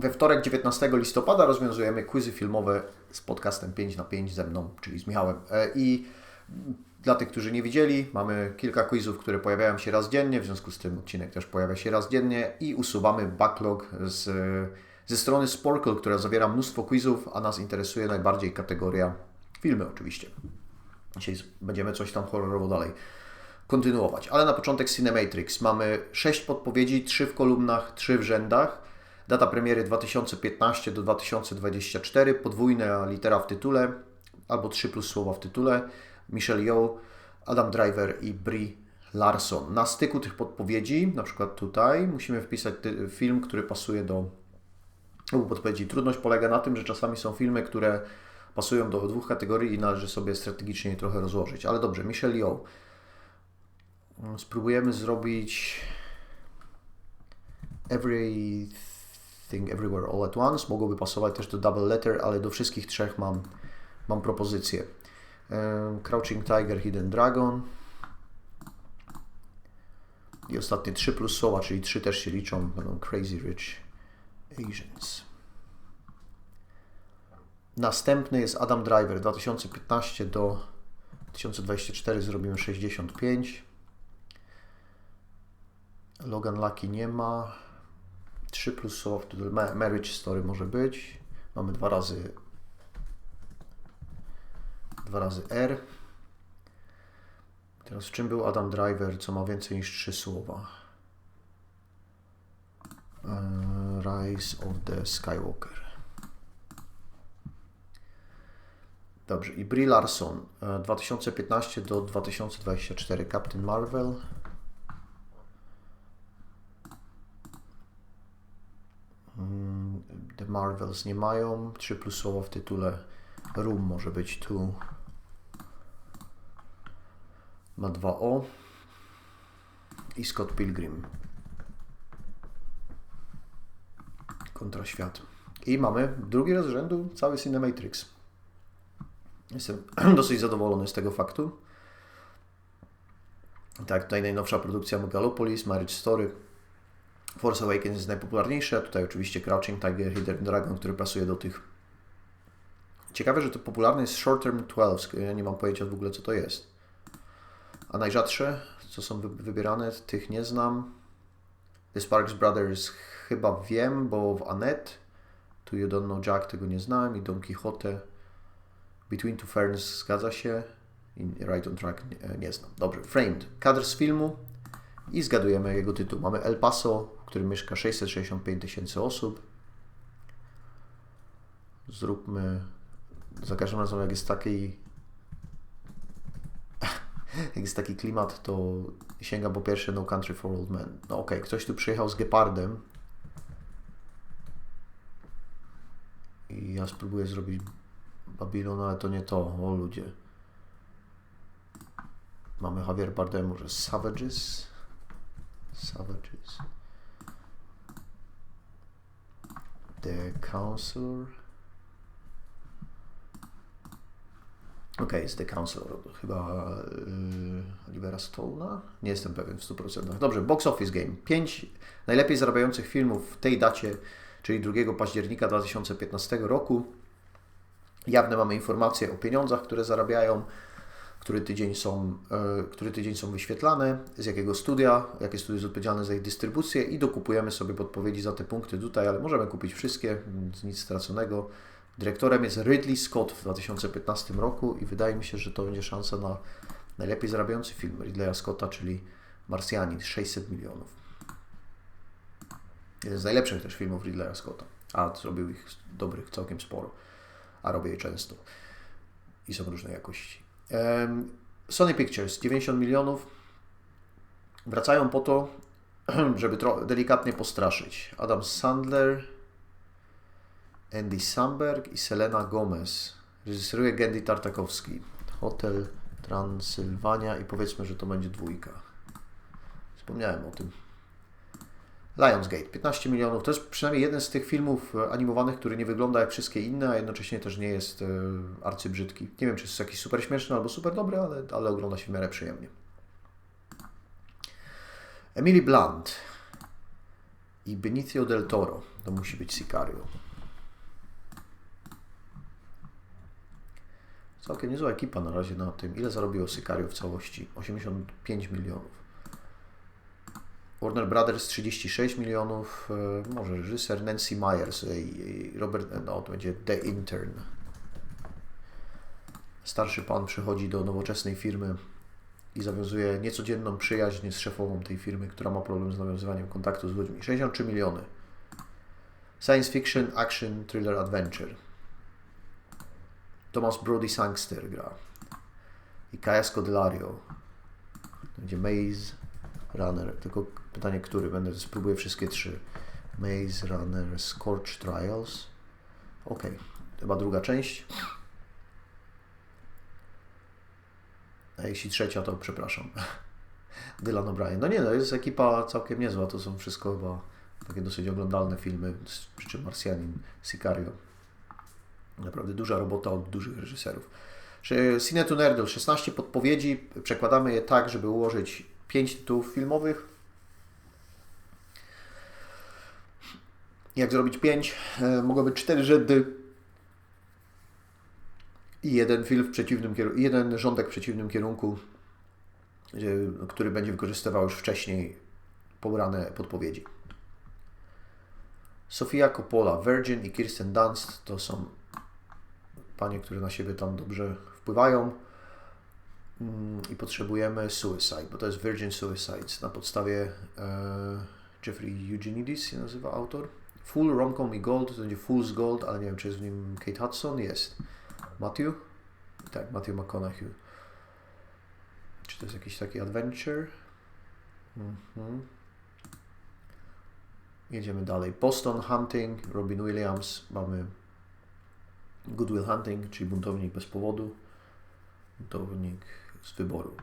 We wtorek 19 listopada rozwiązujemy quizy filmowe z podcastem 5 na 5 ze mną, czyli z Michałem. E, I dla tych, którzy nie widzieli, mamy kilka quizów, które pojawiają się raz dziennie, w związku z tym odcinek też pojawia się raz dziennie i usuwamy backlog z, ze strony Sporkle, która zawiera mnóstwo quizów, a nas interesuje najbardziej kategoria filmy oczywiście. Dzisiaj będziemy coś tam horrorowo dalej kontynuować. Ale na początek Cinematrix. Mamy 6 podpowiedzi, 3 w kolumnach, 3 w rzędach. Data premiery 2015 do 2024, podwójna litera w tytule, albo 3 plus słowa w tytule. Michelle Yeoh, Adam Driver i Brie Larson. Na styku tych podpowiedzi, na przykład tutaj, musimy wpisać film, który pasuje do obu podpowiedzi. Trudność polega na tym, że czasami są filmy, które pasują do dwóch kategorii i należy sobie strategicznie je trochę rozłożyć. Ale dobrze, Michelle Yeoh. Spróbujemy zrobić Everything Everywhere All at Once. Mogłoby pasować też do Double Letter, ale do wszystkich trzech mam, mam propozycję. Crouching Tiger, Hidden Dragon. I ostatnie trzy plus czyli trzy też się liczą, będą Crazy Rich Asians. Następny jest Adam Driver 2015 do 2024 zrobimy 65. Logan Lucky nie ma. 3 plus słowa, Marriage Story może być. Mamy dwa razy 2 razy R. Teraz w czym był Adam Driver, co ma więcej niż 3 słowa? E, Rise of the Skywalker. Dobrze, i Brie Larson 2015 e, do 2024 Captain Marvel. Mm, the Marvels nie mają. 3 plus słowa w tytule. Room może być tu ma 2O i Scott Pilgrim kontra świat. I mamy drugi raz rzędu cały Cinematrix. Jestem dosyć zadowolony z tego faktu. Tak, tutaj najnowsza produkcja Megalopolis, Marriage Story, Force Awakens jest najpopularniejsza, tutaj oczywiście Crouching Tiger, Hidden Dragon, który pasuje do tych. Ciekawe, że to popularne jest Short Term 12, ja nie mam pojęcia w ogóle co to jest. A najrzadsze, co są wybierane, tych nie znam. The Sparks Brothers chyba wiem, bo w Annette, tu You Don't Know Jack tego nie znałem i Don Quixote. Between Two Ferns zgadza się. Right on Track nie, nie znam. Dobrze, Framed. Kadr z filmu i zgadujemy jego tytuł. Mamy El Paso, którym mieszka 665 tysięcy osób. Zróbmy za każdym razem, jak jest taki jak jest taki klimat, to sięga po pierwsze No Country for Old Men. No okej, okay, ktoś tu przyjechał z Gepardem i ja spróbuję zrobić Babylon, ale to nie to, o ludzie. Mamy Javier Bardem, może Savages? Savages. The Counselor. Ok, jest The Counselor, chyba yy, Olivera Stone'a? Nie jestem pewien w 100%. Dobrze, Box Office Game. 5 najlepiej zarabiających filmów w tej dacie, czyli 2 października 2015 roku. Jawne mamy informacje o pieniądzach, które zarabiają, który tydzień są, yy, który tydzień są wyświetlane, z jakiego studia, jakie studio jest odpowiedzialne za ich dystrybucję i dokupujemy sobie podpowiedzi za te punkty tutaj, ale możemy kupić wszystkie, nic straconego. Dyrektorem jest Ridley Scott w 2015 roku i wydaje mi się, że to będzie szansa na najlepiej zarabiający film Ridleya Scotta, czyli Marsjanin, 600 milionów. Jeden z najlepszych też filmów Ridleya Scotta, a zrobił ich dobrych całkiem sporo, a robię je często i są różnej jakości. Sony Pictures, 90 milionów. Wracają po to, żeby delikatnie postraszyć. Adam Sandler, Andy Samberg i Selena Gomez. Reżyseruje Gendy Tartakowski. Hotel Transylwania i powiedzmy, że to będzie dwójka. Wspomniałem o tym. Lionsgate, 15 milionów. To jest przynajmniej jeden z tych filmów animowanych, który nie wygląda jak wszystkie inne, a jednocześnie też nie jest e, arcybrzydki. Nie wiem, czy jest jakiś super śmieszny albo super dobry, ale, ale ogląda się w miarę przyjemnie. Emily Blunt, i Benicio del Toro. To musi być Sicario. Całkiem niezła ekipa na razie na tym. Ile zarobiło Sicario w całości? 85 milionów. Warner Brothers 36 milionów. e, Może reżyser Nancy Myers Robert, no to będzie The Intern. Starszy pan przychodzi do nowoczesnej firmy i zawiązuje niecodzienną przyjaźń z szefową tej firmy, która ma problem z nawiązywaniem kontaktu z ludźmi. 63 miliony. Science fiction, action, thriller, adventure. Thomas Brody Sangster gra. I Kaja Scodelario. Będzie Maze Runner. Tylko pytanie, który? Będę spróbuję wszystkie trzy. Maze Runner, Scorch Trials. Ok, chyba druga część. A jeśli trzecia, to przepraszam. Dylan O'Brien. No nie, no jest ekipa całkiem niezła. To są wszystko chyba takie dosyć oglądalne filmy, przy czym Marsjanin, Sicario. Naprawdę duża robota od dużych reżyserów. Że Cine to Nerdle, 16 podpowiedzi. Przekładamy je tak, żeby ułożyć 5 tytułów filmowych. Jak zrobić 5? E, mogą być 4 rzędy i jeden film w przeciwnym kierunku, jeden rządek w przeciwnym kierunku, gdzie- który będzie wykorzystywał już wcześniej pobrane podpowiedzi. Sofia Coppola, Virgin i Kirsten Dunst to są panie, które na siebie tam dobrze wpływają. Mm, I potrzebujemy Suicide, bo to jest Virgin Suicides na podstawie e, Jeffrey Eugenides się nazywa autor. Full Romcom i Gold, to będzie Fool's Gold, ale nie wiem, czy jest w nim Kate Hudson? Jest. Matthew? Tak, Matthew McConaughey. Czy to jest jakiś taki adventure? Mhm. Jedziemy dalej. Boston Hunting, Robin Williams. Mamy Good Will Hunting, czyli buntownik bez powodu. Buntownik z wyboru.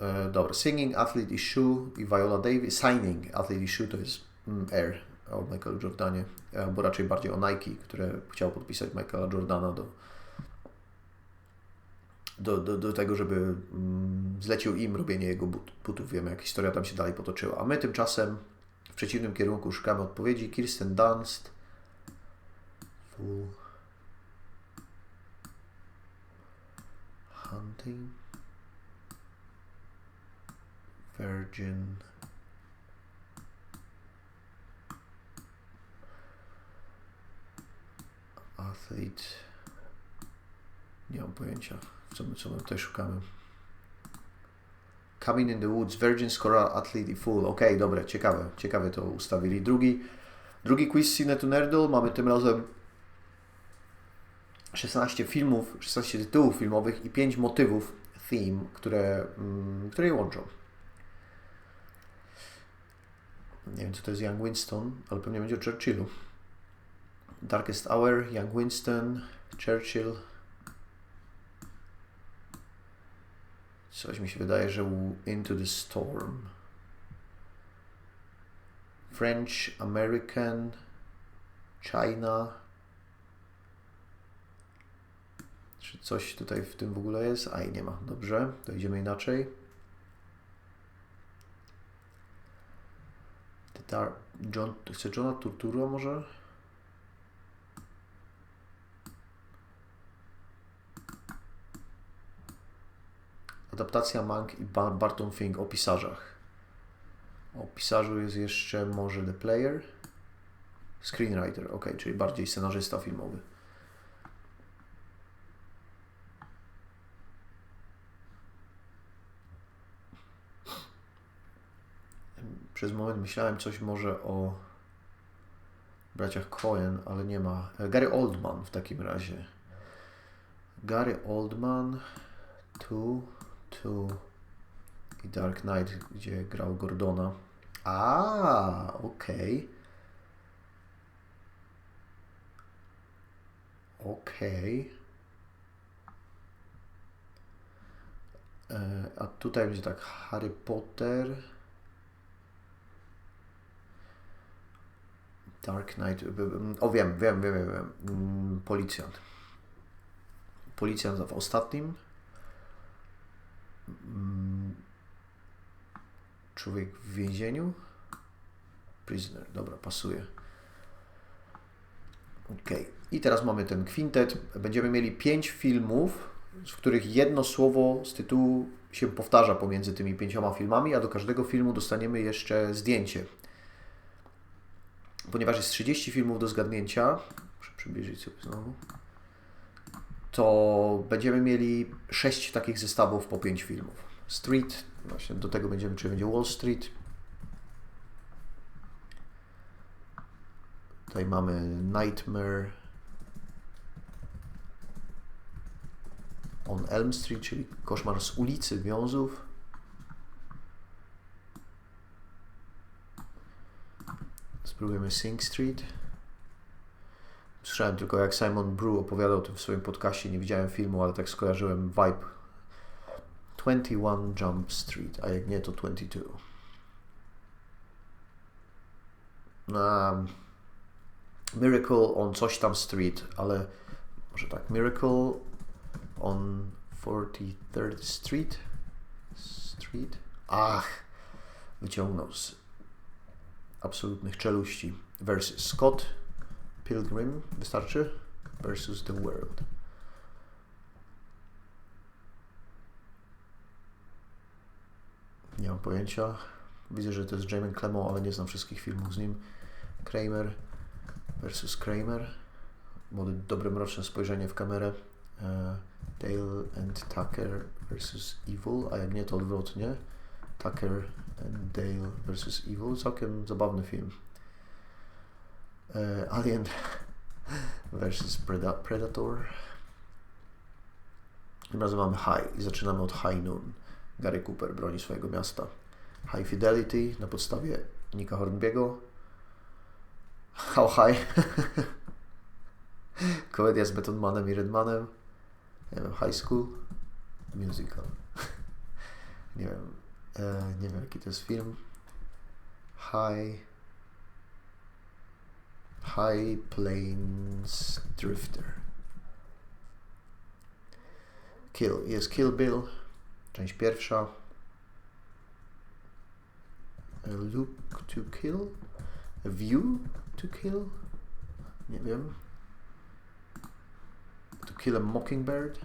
E, dobra, Singing, Athlete i Shoe i Viola Davis. Signing, Athlete i Shoe to jest mm, Air o Michaelu Jordanie, e, bo raczej bardziej o Nike, które chciał podpisać Michaela Jordana do, do, do, do tego, żeby mm, zlecił im robienie jego but, butów. Wiemy, jak historia tam się dalej potoczyła. A my tymczasem w przeciwnym kierunku szukamy odpowiedzi. Kirsten Dunst. Full Hunting. Virgin. Athlete. Nie mam pojęcia, co my, co my tutaj szukamy. Cabin in the Woods, Virgin, Scorer, Athlete i Full. Ok, dobre, ciekawe, ciekawe to ustawili. Drugi, drugi quiz Cine to Nerdle. Mamy tym razem 16 filmów, 16 tytułów filmowych i 5 motywów, theme, które, mm, które je łączą. Nie wiem, co to jest Young Winston, ale pewnie będzie o Churchillu. Darkest Hour, Young Winston, Churchill. Coś mi się wydaje, że Into the Storm. French, American, China. Czy coś tutaj w tym w ogóle jest? Aj, nie ma. Dobrze, to idziemy inaczej. The Dar- John, chce Johna Turturro może? Adaptacja Mank i Ba- Barton Fink o pisarzach. O pisarzu jest jeszcze może The Player. Screenwriter, ok, czyli bardziej scenarzysta filmowy. Przez moment myślałem coś może o braciach Coen, ale nie ma. E, Gary Oldman w takim razie. Gary Oldman, Tu, Tu i Dark Knight, gdzie grał Gordona. A, okej. Okej. E, A tutaj będzie tak Harry Potter. Dark Knight. b- O wiem, wiem, wiem, wiem. wiem. Mm, Policjant. Policjant w ostatnim. Mm, Człowiek w więzieniu. Prisoner, dobra, pasuje. Ok. I teraz mamy ten kwintet. Będziemy mieli pięć filmów, z których jedno słowo z tytułu się powtarza pomiędzy tymi pięcioma filmami, a do każdego filmu dostaniemy jeszcze zdjęcie. Ponieważ jest 30 filmów do zgadnięcia, muszę przybliżyć sobie znowu, to będziemy mieli 6 takich zestawów po 5 filmów. Street, właśnie do tego będziemy, czy będzie Wall Street. Tutaj mamy Nightmare on Elm Street, czyli koszmar z ulicy Wiązów. Spróbujemy Sing Street. Słyszałem tylko jak Simon Brew opowiadał o tym w swoim podcaście, nie widziałem filmu, ale tak skojarzyłem vibe. 21 Jump Street, a jak nie to 22. Um, Miracle on coś tam Street, ale może tak, Miracle on 43rd Street. Street? Ach, wyciągnął z absolutnych czeluści. Versus Scott Pilgrim, wystarczy? Versus The World. Nie mam pojęcia. Widzę, że to jest Jamie Clement, ale nie znam wszystkich filmów z nim. Kramer versus Kramer. Młody, dobre, mroczne spojrzenie w kamerę. E, Dale and Tucker versus Evil, a jak nie to odwrotnie. Tucker and Dale versus Evil. Całkiem zabawny film. E, Alien versus Preda Predator. Tym razem mamy High i zaczynamy od High Noon. Gary Cooper broni swojego miasta. High Fidelity na podstawie Nika Hornbiego. How High. Komedia z Betonmanem i Redmanem. Nie wiem, High School. Musical. nie wiem. E, nie wiem jaki to jest film. High. High Plains Drifter. Kill. Jest Kill Bill. Część pierwsza. Look to Kill. View to Kill. Nie wiem. To Kill a Mockingbird.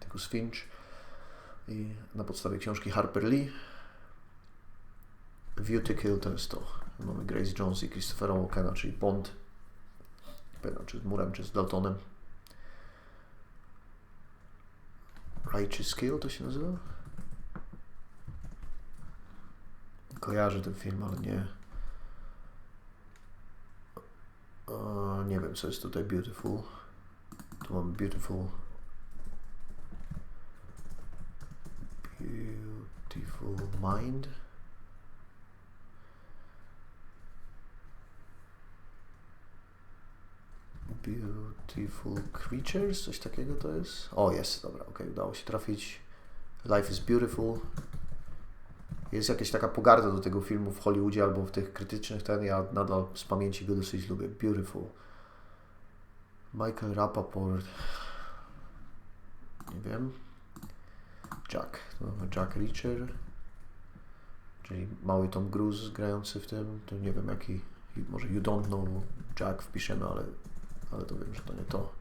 Tykus Finch. I na podstawie książki Harper Lee. View to Kill to jest to. Mamy Grace Jones i Christophera Walkena, czyli Bond. Pewnie czy z Murem, czy z Daltonem. Righteous Kill to się nazywa? Kojarzę ten film, ale nie. O, nie wiem, co jest tutaj Beautiful. Tu mam Beautiful. Beautiful Mind. Beautiful Creatures, coś takiego to jest? O, jest, dobra, ok, udało się trafić. Life is Beautiful. Jest jakaś taka pogarda do tego filmu w Hollywoodzie albo w tych krytycznych, ten ja nadal z pamięci go dosyć lubię. Beautiful. Michael Rapaport. Nie wiem. Jack. Jack Reacher. Czyli mały Tom Cruise grający w tym. To nie wiem jaki. Może You Don't Know Jack wpiszemy, ale ale to wiem, że to nie to.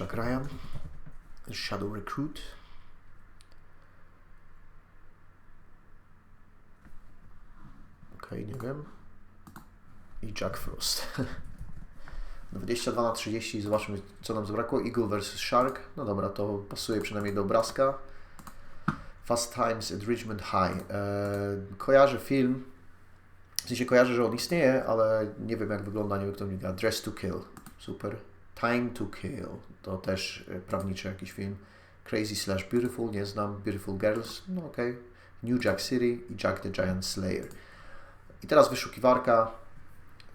Jack Ryan, Shadow Recruit. Ok, nie wiem. I Jack Frost. 22 na 30 zobaczmy co nam zabrakło. Eagle vs Shark. No dobra, to pasuje przynajmniej do obrazka. Fast Times at Richmond High. Eee, kojarzę film, w sensie kojarzę, że on istnieje, ale nie wiem jak wygląda, nie wiem kto mi gra. Dress to Kill. Super. Time to Kill. To też e, prawniczy jakiś film. Crazy Slash Beautiful, nie znam. Beautiful Girls, no okej. Okay. New Jack City i Jack the Giant Slayer. I teraz wyszukiwarka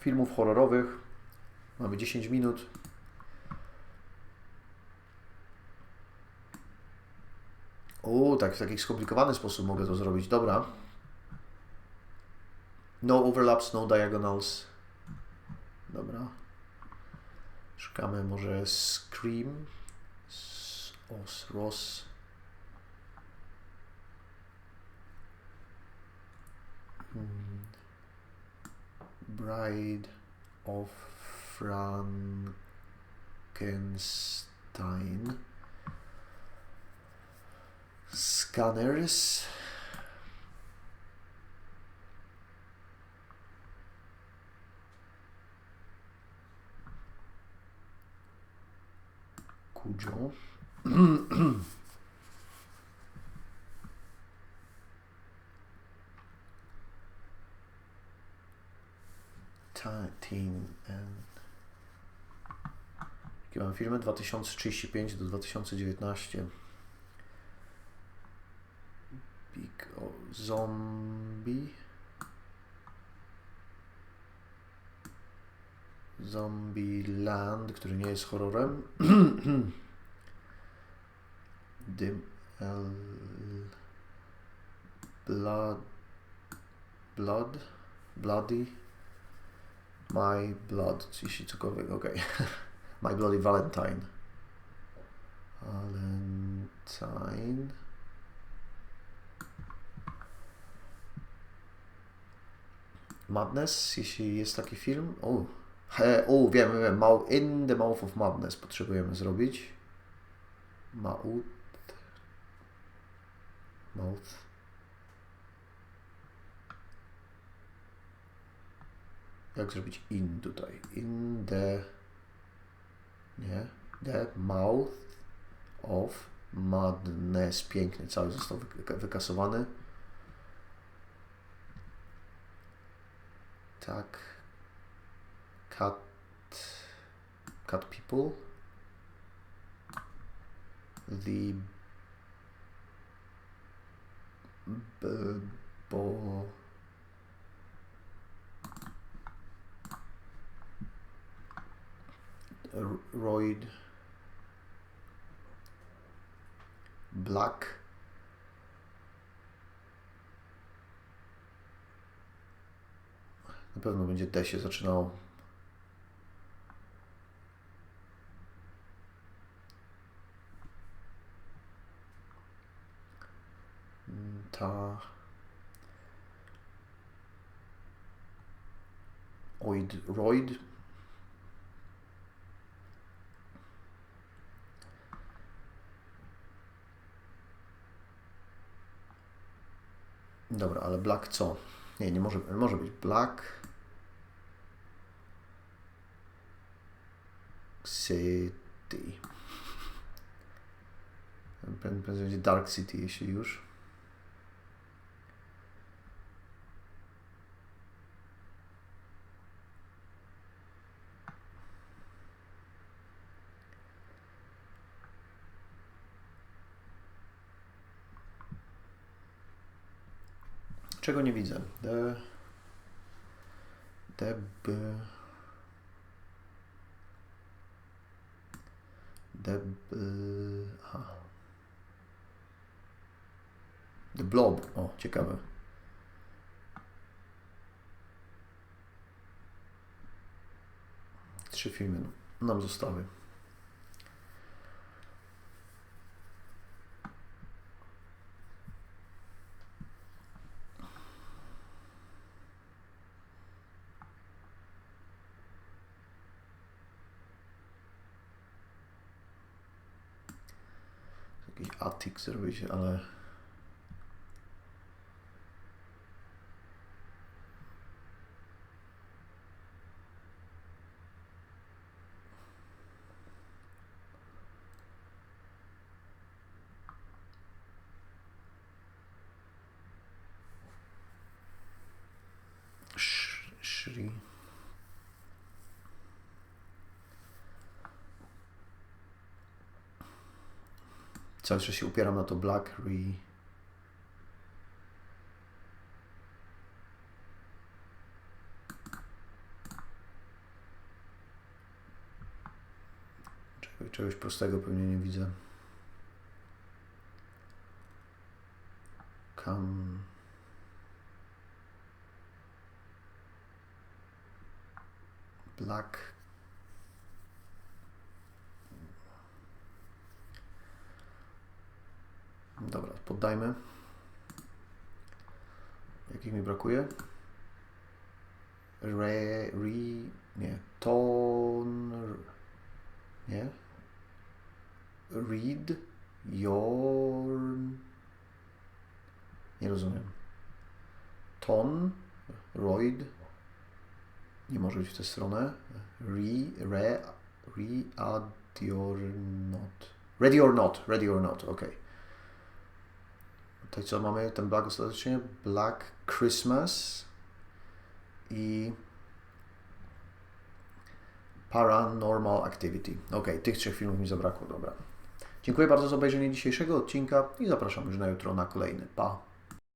filmów horrorowych. Mamy 10 minut. O, tak w taki skomplikowany sposób mogę to zrobić. Dobra. No overlaps, no diagonals. Dobra. Szukamy może Scream. Os, Ross. Hmm. Bride of Frankenstein. Scanners. Teen and Jakie mam filmy? 2035 do 2019. Big o, Zombie. Zombie Land, który nie jest horrorem. Dim Blood Blood Bloody My Blood, jeśli cokolwiek. Okay. My Bloody Valentine. Valentine. Madness, jeśli jest taki film. O, o wiem, wiem, In the Mouth of Madness potrzebujemy zrobić. Maut. Mouth. Jak zrobić in tutaj? In the nie? The Mouth of Madness. Piękny, cały został wykasowany. Tak. Cat. Cat People. The. B, bo. Royd Black na pewno będzie D się zaczynało ta Oid Royd Dobra, ale black co? Nie, nie może, może być black. City. Będzie Dark City, jeśli już. Czego nie widzę? De... Deb... Deb... Aha. The Blob. O, ciekawe. Trzy filmy nam zostały. Attic zrobić, ale Cały czas się upieram na to Black Re... Czegoś, czegoś prostego pewnie nie widzę. Come... Black Dobra, poddajmy. Jakich mi brakuje? Re, re, nie, ton, nie, read, your, nie rozumiem, ton, roid, nie może być w tę stronę, re, re, re, add your not, ready or not, ready or not, ok. Tutaj co mamy, ten black ostatecznie, Black Christmas, i Paranormal Activity. Ok, tych trzech filmów mi zabrakło, dobra. Dziękuję bardzo za obejrzenie dzisiejszego odcinka i zapraszam już na jutro na kolejny. Pa!